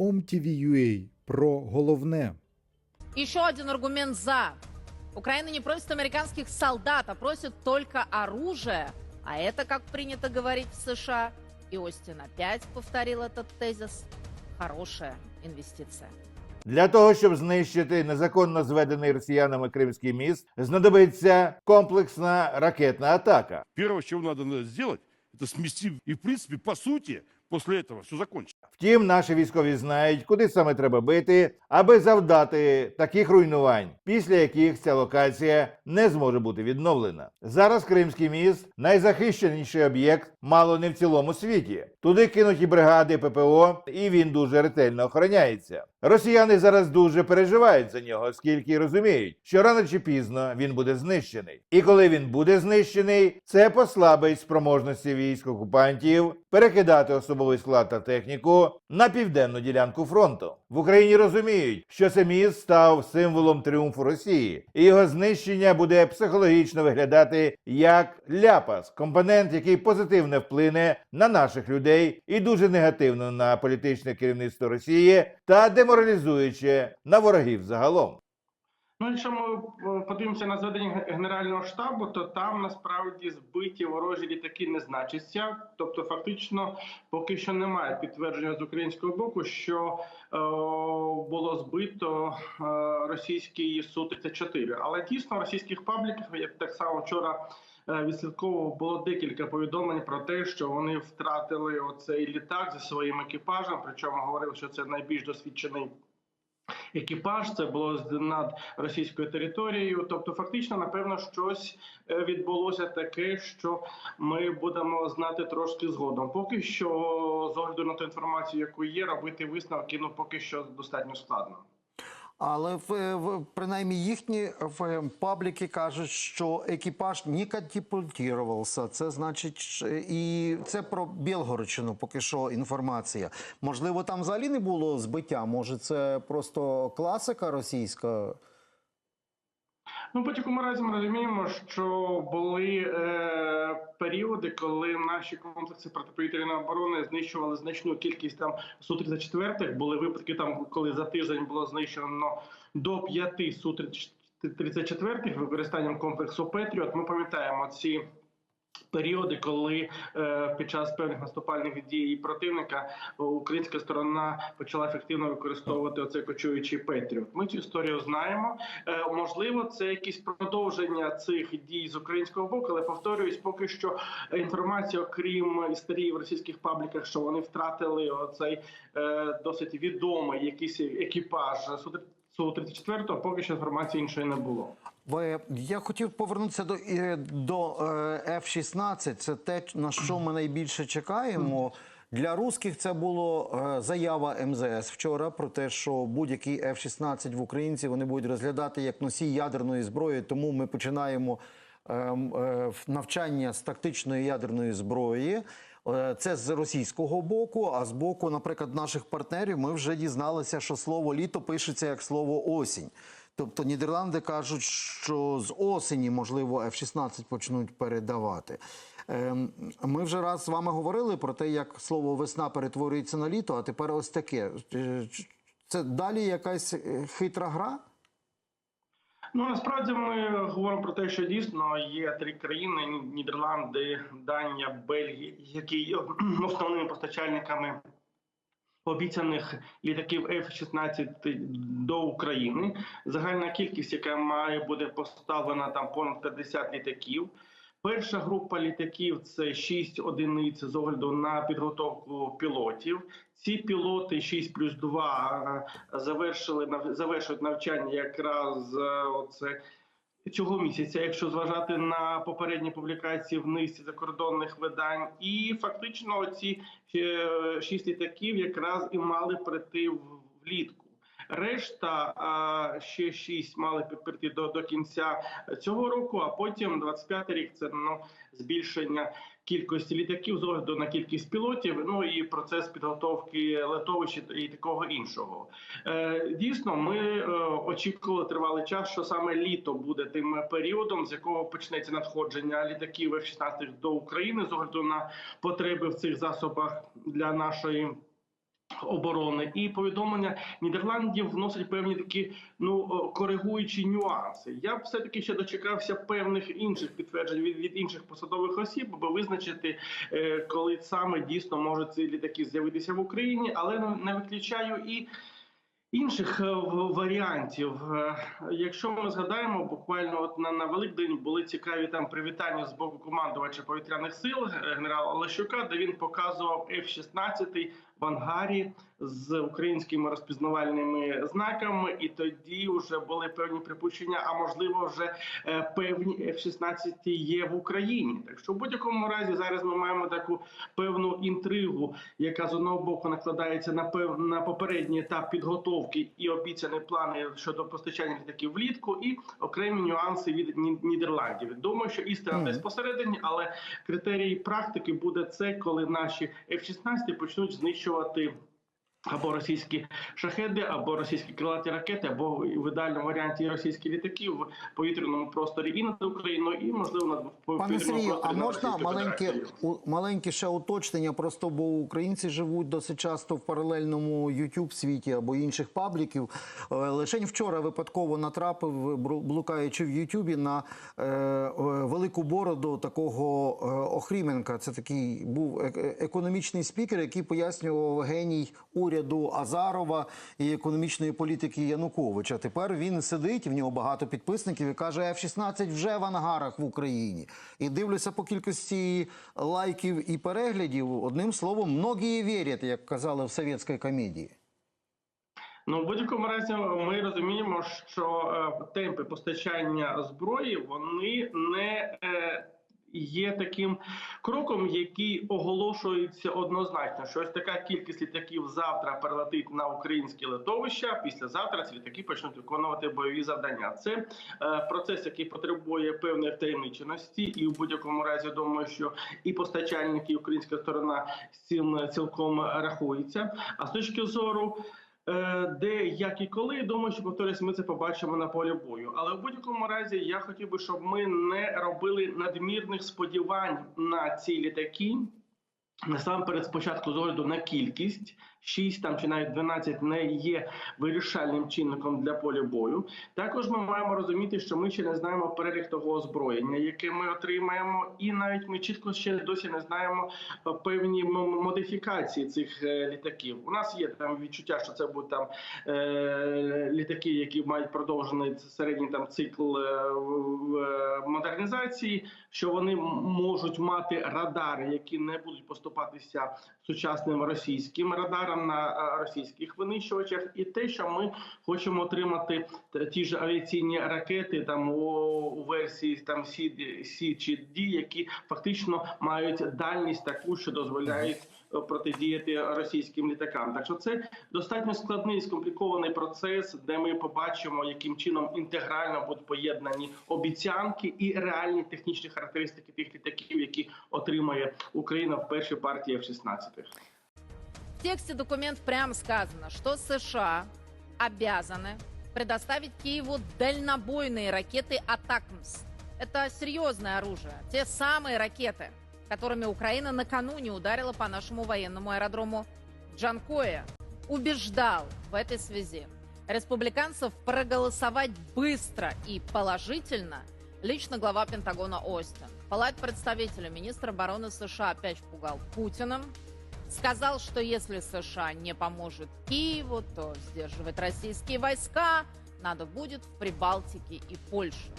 OMTV.ua про головне. Еще один аргумент «за». Украина не просит американских солдат, а просит только оружие. А это, как принято говорить в США, и Остин опять повторил этот тезис, хорошая инвестиция. Для того, щоб знищити незаконно зведений росіянами Кримський міст, знадобиться комплексна ракетна атака. Первое, чего надо надо сделать, это смести. И, в принципе, по сути, после этого все закончится. Втім, наші військові знають, куди саме треба бити, аби завдати таких руйнувань, після яких ця локація не зможе бути відновлена. Зараз Кримський міст найзахищеніший об'єкт, мало не в цілому світі. Туди кинуті бригади ППО, і він дуже ретельно охороняється. Росіяни зараз дуже переживають за нього, оскільки розуміють, що рано чи пізно він буде знищений. І коли він буде знищений, це послабить спроможності військ окупантів перекидати особовий склад та техніку на південну ділянку фронту. В Україні розуміють, що це міст став символом тріумфу Росії, і його знищення буде психологічно виглядати як ляпас, компонент, який позитивно вплине на наших людей і дуже негативно на політичне керівництво Росії та деморалізуюче на ворогів загалом. Ну, якщо ми е, подивимося на зведення Генерального штабу, то там насправді збиті ворожі літаки не значиться. Тобто, фактично, поки що немає підтвердження з українського боку, що е, було збито е, російський су 34 Але дійсно російських пабліках, як так само вчора відслідковував, було декілька повідомлень про те, що вони втратили оцей літак зі своїм екіпажем. Причому говорили, що це найбільш досвідчений екіпаж. Це було над російською територією. Тобто, фактично, напевно, щось е, відбулося таке, що ми будемо знати трошки згодом. Поки що, з огляду на ту інформацію, яку є, робити висновки, ну поки що достатньо складно. Але в, принаймні їхні в, пабліки кажуть, що екіпаж не катапультувався. Це значить, і це про Білгородщину поки що інформація. Можливо, там взагалі не було збиття. Може, це просто класика російська. Ну, будь-якому разі ми розуміємо, що були е, періоди, коли наші комплекси протиповітряної оборони знищували значну кількість там су 34 Були випадки там, коли за тиждень було знищено до п'яти су 34 використанням комплексу Петріот. Ми пам'ятаємо ці. Періоди, коли е, під час певних наступальних дій противника е, українська сторона почала ефективно використовувати оцей кочуючий Петріот. Ми цю історію знаємо. Е, можливо, це якісь продовження цих дій з українського боку, але повторююсь, поки що інформація, окрім історії в російських пабліках, що вони втратили оцей досить відомий якийсь екіпаж су 34 поки що інформації іншої не було. Я хотів повернутися до, до е, F-16. Це те, на що ми найбільше чекаємо. Для русських це було е, заява МЗС вчора про те, що будь-який F-16 в українці вони будуть розглядати як носій ядерної зброї. Тому ми починаємо е, навчання з тактичної ядерної зброї. Це з російського боку. А з боку, наприклад, наших партнерів, ми вже дізналися, що слово літо пишеться як слово осінь. Тобто Нідерланди кажуть, що з осені, можливо, F-16 почнуть передавати. Ем, Ми вже раз з вами говорили про те, як слово весна перетворюється на літо, а тепер ось таке. Е, Це далі якась е, хитра гра? Ну насправді ми говоримо про те, що дійсно є три країни: Нідерланди, Данія, Бельгія, які є основними постачальниками обіцяних літаків F-16 до України. Загальна кількість, яка має бути поставлена там понад 50 літаків. Перша група літаків це 6 одиниць з огляду на підготовку пілотів. Ці пілоти 6 плюс 2 е, завершили завершують навчання якраз е, оце цього місяця, якщо зважати на попередні публікації в низці закордонних видань, і фактично ці е, шість літаків якраз і мали прийти влітку. Решта ще шість мали пі- до, до кінця цього року, а потім 25 рік це ну збільшення кількості літаків з огляду на кількість пілотів. Ну і процес підготовки летовищ і такого іншого. Е, Дійсно, ми е, очікували тривалий час, що саме літо буде тим періодом, з якого почнеться надходження літаків F-16 до України з огляду на потреби в цих засобах для нашої. Оборони. І повідомлення Нідерландів вносить певні такі ну коригуючі нюанси. Я б все таки ще дочекався певних інших підтверджень від, від інших посадових осіб, аби визначити, е, коли саме дійсно можуть ці літаки з'явитися в Україні, але не виключаю і. Інших е, варіантів, Е, якщо ми згадаємо, буквально от на, на Великдень були цікаві там привітання з боку командувача повітряних сил е, генерала Олещука, де він показував F-16 в ангарі з українськими розпізнавальними знаками, і тоді вже були певні припущення. А можливо, вже е, певні F-16 є в Україні. Так що в будь-якому разі зараз ми маємо таку певну інтригу, яка з одного боку накладається на пев... на попередній етап підготовки і обіцяні плани щодо постачання літаків влітку, і окремі нюанси від Ні- Нідерландів. Думаю, що істина Мгм. десь посередині, але критерії практики буде це, коли наші F-16 почнуть знищувати. Або російські шахеди, або російські крилаті ракети, або в ідеальному варіанті російські літаки в повітряному просторі і над Україною, і можливо над Пане Сергію, а можна маленьке, у- маленьке ще уточнення, просто бо українці живуть досить часто в паралельному youtube світі або інших пабліків. Е, Лишень вчора випадково натрапив, блукаючи в Ютубі, на е, е, велику бороду такого е, Охріменка. Це такий був економічний спікер, який пояснював геній уряду Азарова і економічної політики Януковича. Тепер він сидить, в нього багато підписників і каже, F-16 вже в ангарах в Україні. І дивлюся по кількості лайків і переглядів. Одним словом, многі вірять, як казали в совєтській комедії. Ну, в будь-якому разі, ми розуміємо, що е, темпи постачання зброї вони не е, є таким кроком, який оголошується однозначно. Що ось така кількість літаків завтра перелетить на українські литовища. Післязавтра ці літаки почнуть виконувати бойові завдання. Це е, процес, який потребує певної втаємниченості, і в будь-якому разі думаю, що і постачальники, і українська сторона з цим цілком рахується. А з точки зору. Е, Де, як і коли, думаю, що повторюсь, ми це побачимо на полі бою. Але в будь-якому разі я хотів би, щоб ми не робили надмірних сподівань на ці літаки. Насамперед, спочатку з огляду на кількість 6 там чи навіть 12 не є вирішальним чинником для поля бою. Також ми маємо розуміти, що ми ще не знаємо перелік того озброєння, яке ми отримаємо, і навіть ми чітко ще досі не знаємо е, певні модифікації цих е, літаків. У нас є там відчуття, що це будуть там е, літаки, які мають продовжений середній там цикл модернізації, що вони можуть мати радари, які не будуть поступатися сучасним російським радарам на е, російських винищувачах, і те, що ми хочемо отримати ті ж авіаційні ракети там у, версії там Сі, Сі чи Ді, які фактично мають дальність таку, що дозволяють протидіяти російським літакам. Так що це достатньо складний і скомплікований процес, де ми побачимо, яким чином інтегрально будуть поєднані обіцянки і реальні технічні характеристики тих літаків, які отримає Україна в першій партії F-16. В тексте документа прямо сказано, что США обязаны предоставить Киеву дальнобойные ракеты «Атакмс». Это серьезное оружие. Те самые ракеты, которыми Украина накануне ударила по нашему военному аэродрому Джанкоя. Убеждал в этой связи республиканцев проголосовать быстро и положительно лично глава Пентагона Остин. Палат представителя министра обороны США опять пугал Путиным, сказал, что если США не поможет Киеву, то сдерживать российские войска надо будет в Прибалтике и Польше.